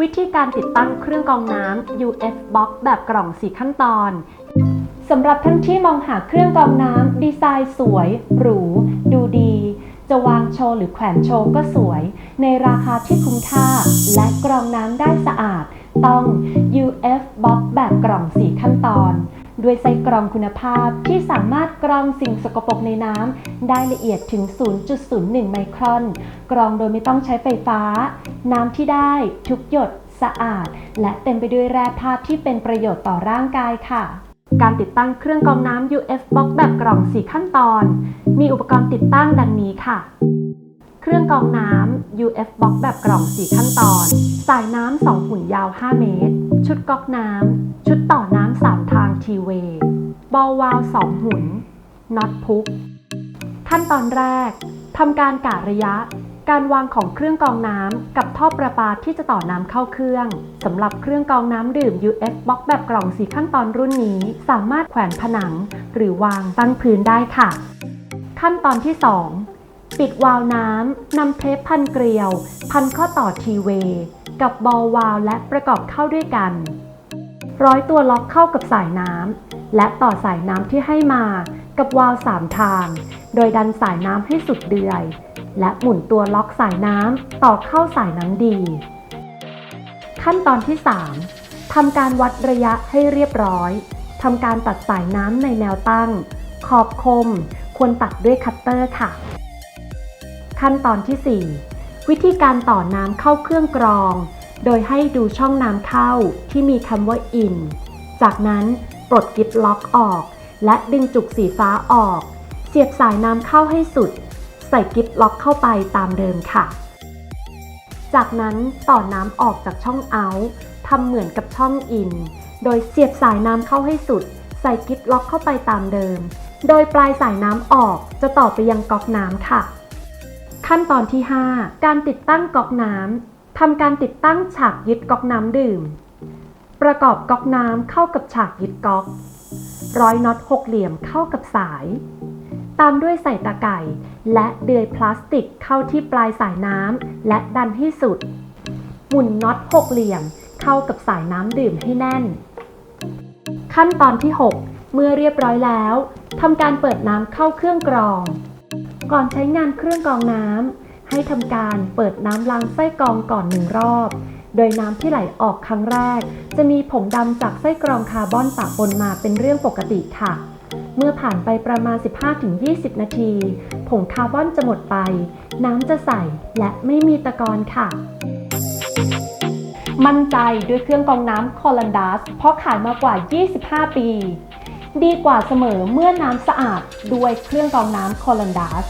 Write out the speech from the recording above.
วิธีการติดตั้งเครื่องกรองน้ำ UF Box แบบกล่อง4ขั้นตอนสำหรับท่านที่มองหาเครื่องกรองน้ำดีไซน์สวย หรู ดูดี จะวางโชว์หรือแขวนโชว์ก็สวย ในราคาที่คุ้มค่า และกรองน้ำได้สะอาด ต้อง UF Box แบบกล่อง4ขั้นตอน ด้วยไส้กรองคุณภาพที่สามารถกรองสิ่งสกปรกในน้ำได้ละเอียดถึง 0.01 ไมครอน กรองโดยไม่ต้องใช้ไฟฟ้า น้ำที่ได้ทุกหยดสะอาด และเต็มไปด้วยแร่ธาตุที่เป็นประโยชน์ต่อร่างกายค่ะ การติดตั้งเครื่องกรองน้ำ UF Box แบบกล่อง 4 ขั้นตอน มีอุปกรณ์ติดตั้งดังนี้ค่ะเครื่องกรองน้ำ UF Box แบบกล่อง 4 ขั้นตอน สายน้ำ 2 หุ่นยาว 5 เมตร ชุดก๊อกน้ำ ชุดต่อน้ำ3ทางทีเวบอลวาล์ว2หุ่นน็อตพุก ขั้นตอนแรกทำการกะระยะ การวางของเครื่องกรองน้ำกับท่อประปาที่จะต่อน้ำเข้าเครื่องสำหรับเครื่องกรองน้ำดื่ม UF Box แบบกล่อง4ขั้นตอนรุ่นนี้ สามารถแขวนผนัง หรือวางตั้งพื้นได้ค่ะ ขั้นตอนที่ 2 ปิดวาล์วน้ำนำเทปพันเกลียว พันข้อต่อทีเว กับบอลวาล์วและประกอบเข้าด้วยกัน ร้อยตัวล็อกเข้ากับสายน้ำและต่อสายน้ำที่ให้มากับวาล์วสามทาง โดยดันสายน้ำให้สุดเดือย และหมุนตัวล็อกสายน้ำต่อเข้าสายน้ำดี ขั้นตอนที่ 3ทำการวัดระยะให้เรียบร้อยทำการตัดสายน้ำในแนวตั้ง ขอบคม ควรตัดด้วยคัตเตอร์ค่ะ ขั้นตอนที่ 4 วิธีการต่อน้ำเข้าเครื่องกรอง โดยให้ดูช่องน้ำเข้าที่มีคำว่า in จากนั้นปลดกิฟล็อกออก และดึงจุกสีฟ้าออก เสียบสายน้ำเข้าให้สุด ใส่กิฟล็อกเข้าไปตามเดิมค่ะ จากนั้นต่อน้ำออกจากช่องเอาท์ทำเหมือนกับช่องอิน โดยเสียบสายน้ำเข้าให้สุด ใส่กิฟล็อกเข้าไปตามเดิม โดยปลายสายน้ำออกจะต่อไปยังก๊อกน้ำค่ะ ขั้นตอนที่ 5 การติดตั้งก๊อกน้ำทำการติดตั้งฉากยึดก๊อกน้ำดื่ม ประกอบก๊อกน้ำเข้ากับฉากยึดก๊อก ร้อยน็อตหกเหลี่ยมเข้ากับสาย ตามด้วยใส่ตะไก่และเดือยพลาสติกเข้าที่ปลายสายน้ำและดันให้สุด หมุนน็อตหกเหลี่ยมเข้ากับสายน้ำดื่มให้แน่น ขั้นตอนที่ 6 เมื่อเรียบร้อยแล้วทำการเปิดน้ำเข้าเครื่องกรอง ก่อนใช้งานเครื่องกรองน้ำให้ทำการเปิดน้ำล้างไส้กรองก่อนหนึ่งรอบ โดยน้ำที่ไหลออกครั้งแรก จะมีผงดำจากไส้กรองคาร์บอนปะปนมาเป็นเรื่องปกติค่ะ เมื่อผ่านไปประมาณ 15-20 นาที ผงคาร์บอนจะหมดไป น้ำจะใสและไม่มีตะกอนค่ะมั่นใจด้วยเครื่องกรองน้ำคอลันดัสเพราะขายมากว่า 25 ปี ดีกว่าเสมอเมื่อน้ำสะอาดด้วยเครื่องกรองน้ำคอลันดัส